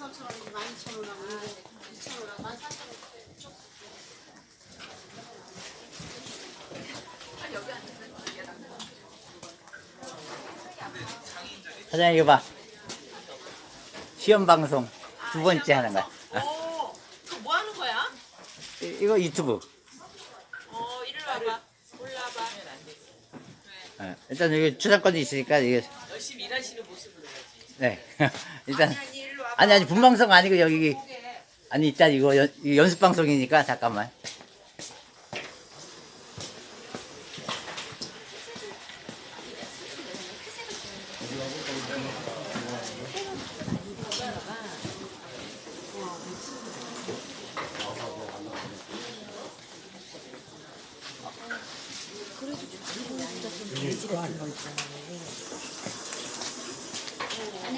13,000원인지 12,000원하고 2,000원하고 14,000원. 사장님 이거 봐. 시험 방송 두 번째 하는 거야. 어, 그거 뭐 하는 거야? 이- 이거 유튜브. 어, 이리 와봐. 올라봐. 어, 일단 여기 주상권도 있으니까 이게 열심히 일하시는 모습으로. 네. 일단 아니, 아니, 와봐. 아니 아니 본방송 아니고 여기 아니 일단 이거 연, 이거 연습 방송이니까 잠깐만.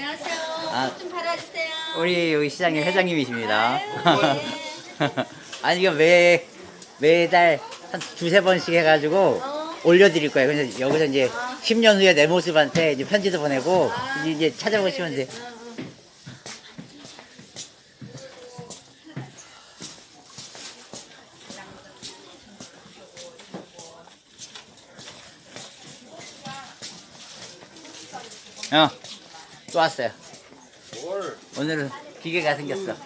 안녕하세요. 아. 좀 팔아주세요. 우리 여기 시장님 회장님이십니다. 아유, 아니 이거 매 매달 한 두세 번씩 해가지고 어. 올려드릴 거예요. 그래서 여기서 이제 10년 후에 내 모습한테 이제 편지도 보내고 아. 이제- 찾아보시면 돼. 어, 또 왔어요. 뭘? 오늘은 기계가 생겼어. 어?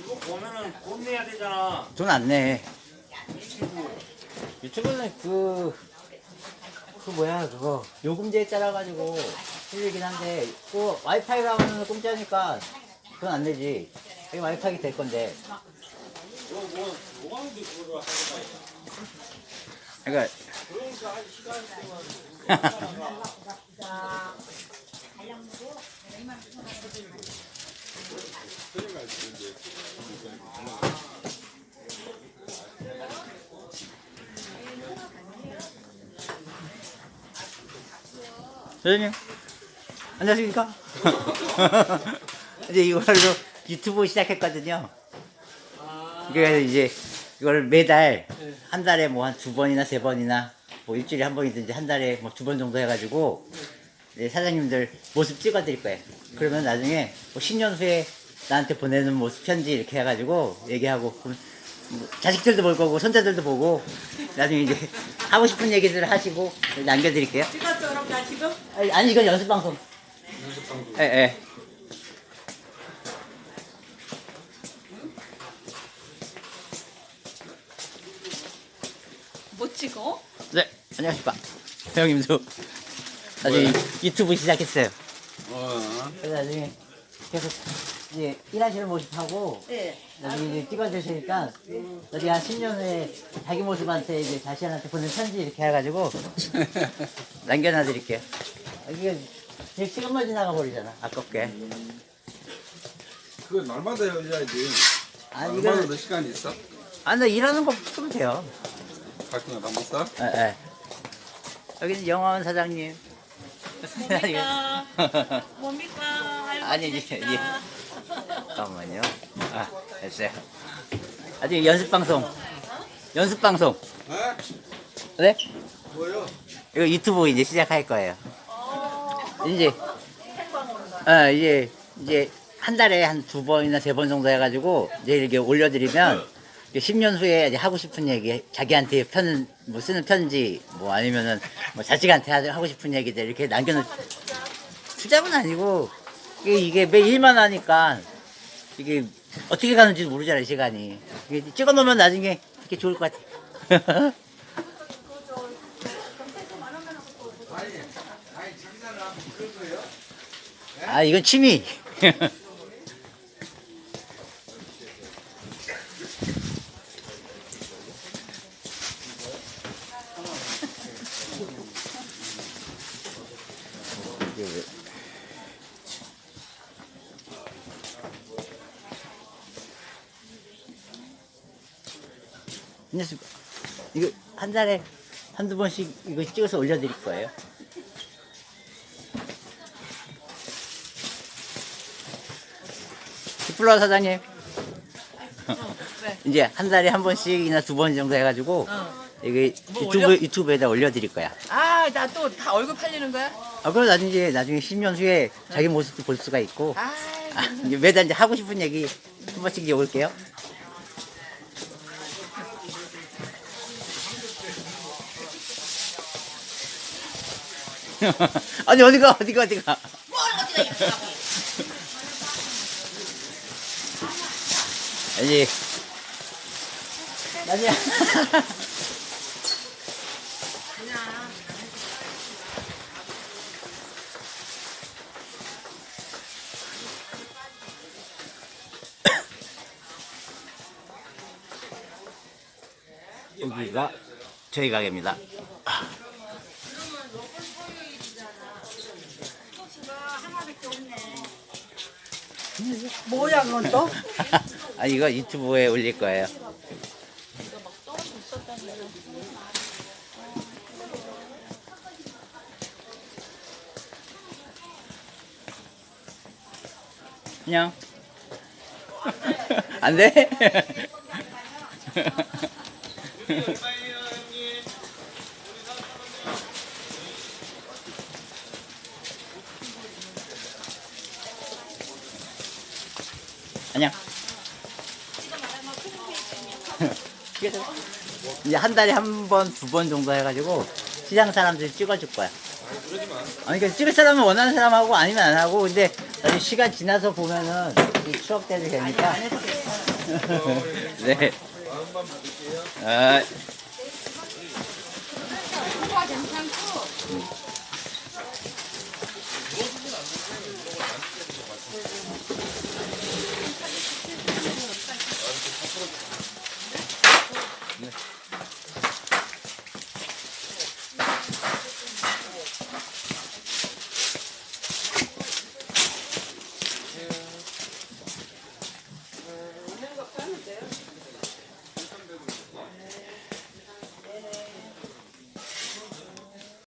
이거 보면은 돈 내야 되잖아. 돈 안 내. 유튜브는 그, 그 뭐야, 그거. 요금제에 따라가지고 틀리긴 한데, 그 와이파이가 하면 공짜니까 돈 안 내지. 이게 와이파이 될 건데. 그러니까, 그러니까 선생님, 안녕하십니까? 이제 이걸로 유튜브 시작했거든요. 그래서 이제 이걸 매달 한 달에 뭐 한 두 번이나 세 번이나 뭐 일주일에 한 번이든지 한 달에 뭐 두 번 정도 해가지고 이제 사장님들 모습 찍어드릴 거예요. 그러면 나중에 뭐 10년 후에 나한테 보내는 모습 편지 이렇게 해가지고 얘기하고 그럼 뭐 자식들도 볼 거고 손자들도 보고 나중에 이제 하고 싶은 얘기들 하시고 남겨드릴게요. 찍었어, 그럼 나 지금? 아니, 아니 이건 연습 방송. 연습 방송. 예, 예. 찍어? 네, 안녕하십니까. 형님도 나중에 유튜브 시작했어요. 어. 그래서 나중에 계속 이제 일하시는 모습하고 네. 나중에 이제 찍어주시니까 나중에 한 10년 후에 자기 모습한테 이제 자신한테 보낸 편지 이렇게 해가지고 남겨놔드릴게요. 이게 제 시간만 지나가 버리잖아. 아깝게. 그거 날마다 해야지. 아니 날마다 이거는 몇 시간 있어? 아, 나 일하는 거 쓰면 돼요. 가끔은 남았어? 예, 예. 여기는 영화원 사장님. 뭡니까? 뭡니까? 아니. 예. 잠깐만요. 아, 됐어요. 아직 연습 방송. 연습 방송. 에? 네? 뭐요? 이거 유튜브 이제 시작할 거예요. 이제, 어, 이제, 이제, 한 달에 한 두 번이나 세 번 정도 해가지고, 이제 이렇게 올려드리면, 10년 후에 이제 하고 싶은 얘기, 자기한테 편, 뭐 쓰는 편지, 뭐 아니면은, 뭐 자식한테 하- 하고 싶은 얘기들 이렇게 남겨놓, 투잡은 아니고, 이게, 이게 매 일만 하니까, 이게 어떻게 가는지 모르잖아요, 시간이. 이게 찍어 놓으면 나중에 이렇게 좋을 것 같아. 아, 이건 취미. 이게 왜- 안녕하십니까. 이거 한 달에 한두 번씩 이거 찍어서 올려드릴 거예요. 디플로 사장님. 왜? 이제 한 달에 한 번씩이나 두 번 정도 해가지고 어. 이게 뭐 유튜브 올려? 유튜브에다 올려드릴 거야. 아, 나 또 다 얼굴 팔리는 거야? 아 그럼 나중에 나중에 10년 후에 자기 모습도 볼 수가 있고. 아, 아, 이제 매달 이제 하고 싶은 얘기 한 번씩 이제 올게요. 아니 어디가 어디가 어디가 뭘 어디다 이렇게 아니 나중에 여기가 저희 가게입니다. 뭐야 그건 또? 아 이거 유튜브에 올릴 거예요. 그냥 안 돼? 안녕. 이제 한 달에 한 번, 두 번 정도 해가지고 시장 사람들이 찍어줄 거야. 아니, 그러니까 찍을 사람은 원하는 사람하고 아니면 안 하고, 근데 나중에 시간 지나서 보면은 이 추억들이 되니까. 네. 아, 홍보가 괜찮고